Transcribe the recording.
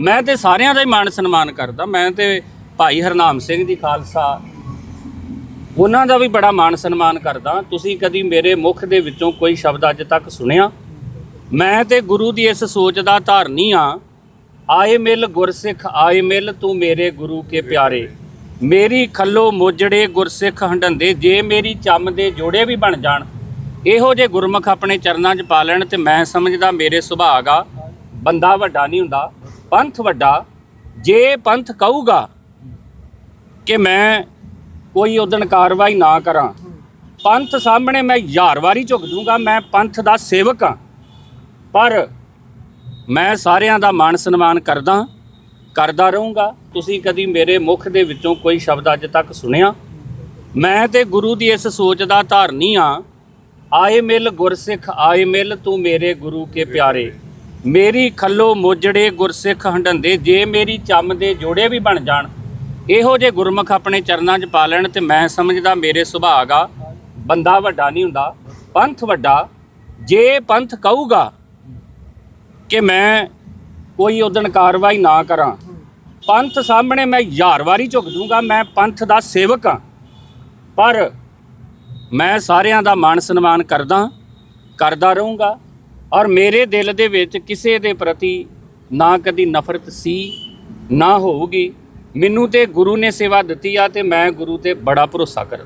ਮੈਂ ਤੇ ਸਾਰਿਆਂ ਦਾ ਹੀ ਮਾਣ ਸਨਮਾਨ ਕਰਦਾ, ਮੈਂ ਤੇ ਭਾਈ ਹਰਨਾਮ ਸਿੰਘ ਦੀ ਖਾਲਸਾ। ਉਹਨਾਂ ਦਾ ਵੀ ਬੜਾ ਮਾਣ ਸਨਮਾਨ ਕਰਦਾ। ਤੁਸੀਂ ਕਦੀ ਮੇਰੇ ਮੁਖ ਦੇ ਵਿੱਚੋਂ ਕੋਈ ਸ਼ਬਦ ਅੱਜ ਤੱਕ ਸੁਣਿਆ? ਮੈਂ ਤੇ ਗੁਰੂ ਦੀ ਇਸ ਸੋਚ ਦਾ ਧਾਰਨੀ ਆ ਆਏ ਮਿਲ ਗੁਰਸਿੱਖ, ਆਏ ਮਿਲ ਤੂੰ ਮੇਰੇ ਗੁਰੂ ਕੇ ਪਿਆਰੇ। ਮੇਰੀ ਖੱਲੋ ਮੋਜੜੇ ਗੁਰਸਿੱਖ ਹੰਡੰਦੇ ਜੇ ਮੇਰੀ ਚੰਮ ਦੇ ਜੋੜੇ ਵੀ ਬਣ ਜਾਣ। ਇਹੋ ਜੇ ਗੁਰਮੁਖ ਆਪਣੇ ਚਰਨਾਂ 'ਚ ਪਾ ਲੈਣ ਤੇ ਮੈਂ ਸਮਝਦਾ ਮੇਰੇ ਸੁਭਾਗ ਆ ਬੰਦਾ ਵੱਡਾ ਨਹੀਂ ਹੁੰਦਾ। ਪੰਥ ਵੱਡਾ, ਜੇ ਪੰਥ ਕਹੂਗਾ ਕਿ ਮੈਂ ਕੋਈ ਉਦਣ ਕਾਰਵਾਈ ਨਾ ਕਰਾਂ, ਪੰਥ ਸਾਹਮਣੇ ਮੈਂ ਹਜ਼ਾਰ ਵਾਰੀ ਝੁਕ ਦੂੰਗਾ, ਮੈਂ ਪੰਥ ਦਾ ਸੇਵਕ ਹਾਂ। ਪਰ ਮੈਂ ਸਾਰਿਆਂ ਦਾ ਮਾਣ ਸਨਮਾਨ ਕਰਦਾ ਕਰਦਾ ਰਹੂੰਗਾ। ਤੁਸੀਂ ਕਦੀ ਮੇਰੇ ਮੁਖ ਦੇ ਵਿੱਚੋਂ ਕੋਈ ਸ਼ਬਦ ਅੱਜ ਤੱਕ ਸੁਣਿਆ? ਮੈਂ ਤੇ ਗੁਰੂ ਦੀ ਇਸ ਸੋਚ ਦਾ ਧਾਰਨੀ ਆ ਆਏ ਮਿਲ ਗੁਰਸਿੱਖ, ਆਏ ਮਿਲ ਤੂੰ ਮੇਰੇ ਗੁਰੂ ਕੇ ਪਿਆਰੇ। ਮੇਰੀ ਖੱਲੋ ਮੋਜੜੇ ਗੁਰਸਿੱਖ ਹੰਡੰਦੇ ਜੇ ਮੇਰੀ ਚੰਮ ਦੇ ਜੋੜੇ ਵੀ ਬਣ ਜਾਣ, ਇਹੋ ਜੇ ਗੁਰਮੁਖ ਆਪਣੇ ਚਰਨਾਂ 'ਚ ਪਾ ਲੈਣ ਤੇ ਮੈਂ ਸਮਝਦਾ ਮੇਰੇ ਸੁਭਾਗ ਆ। ਬੰਦਾ ਵੱਡਾ ਨਹੀਂ ਹੁੰਦਾ, ਪੰਥ ਵੱਡਾ। ਜੇ ਪੰਥ ਕਹੂਗਾ ਕਿ ਮੈਂ ਕੋਈ ਉਦਣ ਕਾਰਵਾਈ ਨਾ ਕਰਾਂ, ਪੰਥ ਸਾਹਮਣੇ ਮੈਂ ਹਜ਼ਾਰ ਵਾਰੀ ਝੁਕ ਦੂੰਗਾ ਮੈਂ ਪੰਥ ਦਾ ਸੇਵਕ ਹਾਂ ਪਰ ਮੈਂ ਸਾਰਿਆਂ ਦਾ ਮਾਣ ਸਨਮਾਨ ਕਰਦਾ ਕਰਦਾ ਰਹੂੰਗਾ। ਔਰ ਮੇਰੇ ਦਿਲ ਦੇ ਵਿੱਚ ਕਿਸੇ ਦੇ ਪ੍ਰਤੀ ਨਾ ਕਦੀ ਨਫ਼ਰਤ ਸੀ, ਨਾ ਹੋਊਗੀ। ਮੈਨੂੰ ਤੇ ਗੁਰੂ ਨੇ ਸੇਵਾ ਦਿੱਤੀ ਆ ਤੇ ਮੈਂ ਗੁਰੂ ਤੇ ਬੜਾ ਭਰੋਸਾ ਕਰਦਾ।